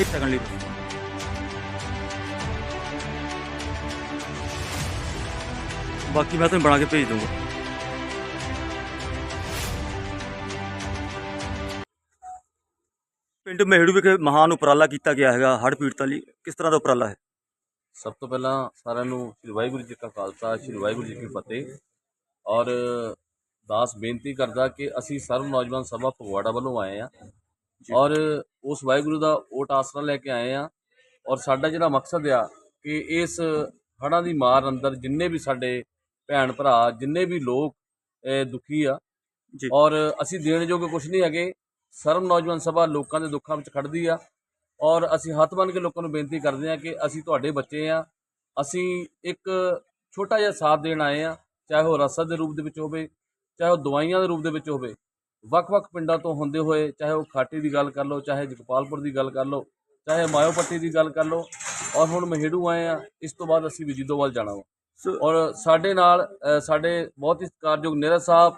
ਇੱਕ ਸੈਕਿੰਡ ਲਈ ਬਾਕੀ ਮੈਂ ਤੁਹਾਨੂੰ ਬਣਾ ਕੇ ਭੇਜ ਦੂੰਗਾ ਪਿੰਡ ਮਹਿੜੂ ਵਿਖੇ ਮਹਾਨ ਉਪਰਾਲਾ ਕੀਤਾ ਗਿਆ ਹੈਗਾ ਹੜ ਪੀੜਤਾਂ ਲਈ। ਕਿਸ ਤਰ੍ਹਾਂ ਦਾ ਉਪਰਾਲਾ ਹੈ? ਸਭ ਤੋਂ ਪਹਿਲਾਂ ਸਾਰਿਆਂ ਨੂੰ ਸ੍ਰੀ ਵਾਹਿਗੁਰੂ ਜੀ ਕਾ ਖਾਲਸਾ, ਸ੍ਰੀ ਵਾਹਿਗੁਰੂ ਜੀ ਕੀ ਫਤਿਹ। ਔਰ ਦਾਸ ਬੇਨਤੀ ਕਰਦਾ ਕਿ ਅਸੀਂ ਸਰਵ ਨੌਜਵਾਨ ਸਭਾ ਫਗਵਾੜਾ ਵੱਲੋਂ ਆਏ ਆ ਔਰ ਉਸ ਵਾਹਿਗੁਰੂ ਦਾ ਓਟ ਆਸਰਾ ਲੈ ਕੇ ਆਏ ਆ। ਔਰ ਸਾਡਾ ਜਿਹੜਾ ਮਕਸਦ ਆ ਕਿ ਇਸ ਹੜ੍ਹਾਂ ਦੀ ਮਾਰ ਅੰਦਰ ਜਿੰਨੇ ਵੀ ਸਾਡੇ ਭੈਣ ਭਰਾ ਜਿੰਨੇ ਵੀ ਲੋਕ ਦੁਖੀ ਆ। ਔਰ ਅਸੀਂ ਦੇਣ ਜੋਗੇ ਕੁਝ ਨਹੀਂ ਹੈਗੇ। ਸਰਵ ਨੌਜਵਾਨ ਸਭਾ ਲੋਕਾਂ ਦੇ ਦੁੱਖਾਂ ਵਿੱਚ ਖੜਦੀ ਆ। ਔਰ ਅਸੀਂ ਹੱਥ ਬੰਨ੍ਹ ਕੇ ਲੋਕਾਂ ਨੂੰ ਬੇਨਤੀ ਕਰਦੇ ਹਾਂ ਕਿ ਅਸੀਂ ਤੁਹਾਡੇ ਬੱਚੇ ਆ। ਅਸੀਂ ਇੱਕ ਛੋਟਾ ਜਿਹਾ ਸਾਥ ਦੇਣ ਆਏ ਆ। ਚਾਹੇ ਉਹ ਰਸਦ ਦੇ ਰੂਪ ਦੇ ਵਿੱਚ ਹੋਵੇ ਚਾਹੇ ਉਹ ਦਵਾਈਆਂ ਦੇ ਰੂਪ ਦੇ ਵਿੱਚ ਹੋਵੇ। ਵੱਖ-ਵੱਖ ਪਿੰਡਾਂ ਤੋਂ ਹੁੰਦੇ ਹੋਏ ਚਾਹੇ ਉਹ ਖਾਟੀ ਦੀ ਗੱਲ ਕਰ ਲਓ ਚਾਹੇ ਜਗਪਾਲਪੁਰ ਦੀ ਗੱਲ ਕਰ ਲਓ ਚਾਹੇ ਮਾਇਓਪੱਟੀ ਦੀ ਗੱਲ ਕਰ ਲਓ ਔਰ ਹੁਣ ਮਹੇੜੂ ਆਏ ਆ ਇਸ ਤੋਂ ਬਾਅਦ ਅਸੀਂ ਵਿਜੀਦੋਵਾਲ ਜਾਣਾ ਵਾ। ਔਰ ਸਾਡੇ ਨਾਲ ਸਾਡੇ ਬਹੁਤ ਹੀ ਸਤਿਕਾਰਯੋਗ ਨੇਰਾ ਸਾਹਿਬ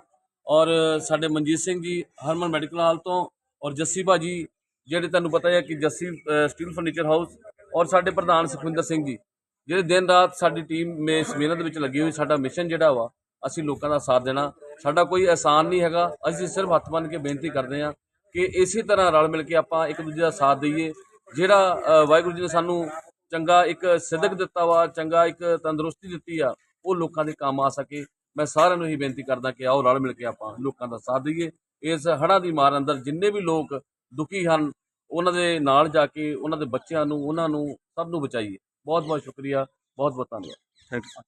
ਔਰ ਸਾਡੇ ਮਨਜੀਤ ਸਿੰਘ ਜੀ ਹਰਮਨ ਮੈਡੀਕਲ ਹਾਲ ਤੋਂ ਔਰ ਜੱਸੀ ਭਾਜੀ ਜਿਹੜੇ ਤੁਹਾਨੂੰ ਪਤਾ ਹੈ ਕਿ ਜੱਸੀ ਸਟੀਲ ਫਰਨੀਚਰ ਹਾਊਸ ਔਰ ਸਾਡੇ ਪ੍ਰਧਾਨ ਸੁਖਵਿੰਦਰ ਸਿੰਘ ਜੀ ਜਿਹੜੇ ਦਿਨ ਰਾਤ ਸਾਡੀ ਟੀਮ ਮੇ ਇਸ ਮਿਹਨਤ ਵਿੱਚ ਲੱਗੀ ਹੋਈ ਸਾਡਾ ਮਿਸ਼ਨ ਜਿਹੜਾ ਵਾ ਅਸੀਂ ਲੋਕਾਂ ਦਾ ਸਾਥ ਦੇਣਾ। ਸਾਡਾ ਕੋਈ ਆਸਾਨ ਨਹੀਂ ਹੈਗਾ। ਅਸੀਂ ਸਿਰਫ ਹੱਥ ਬੰਨ੍ਹ ਕੇ ਬੇਨਤੀ ਕਰਦੇ ਹਾਂ ਕਿ ਇਸੇ ਤਰ੍ਹਾਂ ਰਲ ਮਿਲ ਕੇ ਆਪਾਂ ਇੱਕ ਦੂਜੇ ਦਾ ਸਾਥ ਦਈਏ। ਜਿਹੜਾ ਵਾਹਿਗੁਰੂ ਜੀ ਨੇ ਸਾਨੂੰ ਚੰਗਾ ਇੱਕ ਸਿੱਧਕ ਦਿੱਤਾ ਵਾ, ਚੰਗਾ ਇੱਕ ਤੰਦਰੁਸਤੀ ਦਿੱਤੀ ਆ, ਉਹ ਲੋਕਾਂ ਦੇ ਕੰਮ ਆ ਸਕੇ। ਮੈਂ ਸਾਰਿਆਂ ਨੂੰ ਹੀ ਬੇਨਤੀ ਕਰਦਾ ਕਿ ਆਓ ਰਲ ਮਿਲ ਕੇ ਆਪਾਂ ਲੋਕਾਂ ਦਾ ਸਾਥ ਦਈਏ। ਇਸ ਹੜ੍ਹਾਂ ਦੀ ਮਾਰ ਅੰਦਰ ਜਿੰਨੇ ਵੀ ਲੋਕ ਦੁਖੀ ਹਨ, ਉਹਨਾਂ ਦੇ ਨਾਲ ਜਾ ਕੇ, ਉਹਨਾਂ ਦੇ ਬੱਚਿਆਂ ਨੂੰ, ਉਹਨਾਂ ਨੂੰ ਸਭ ਨੂੰ ਬਚਾਈਏ। ਬਹੁਤ ਬਹੁਤ ਸ਼ੁਕਰੀਆ ਬਹੁਤ ਬਹੁਤ ਧੰਨਵਾਦ ਥੈਂਕ ਯੂ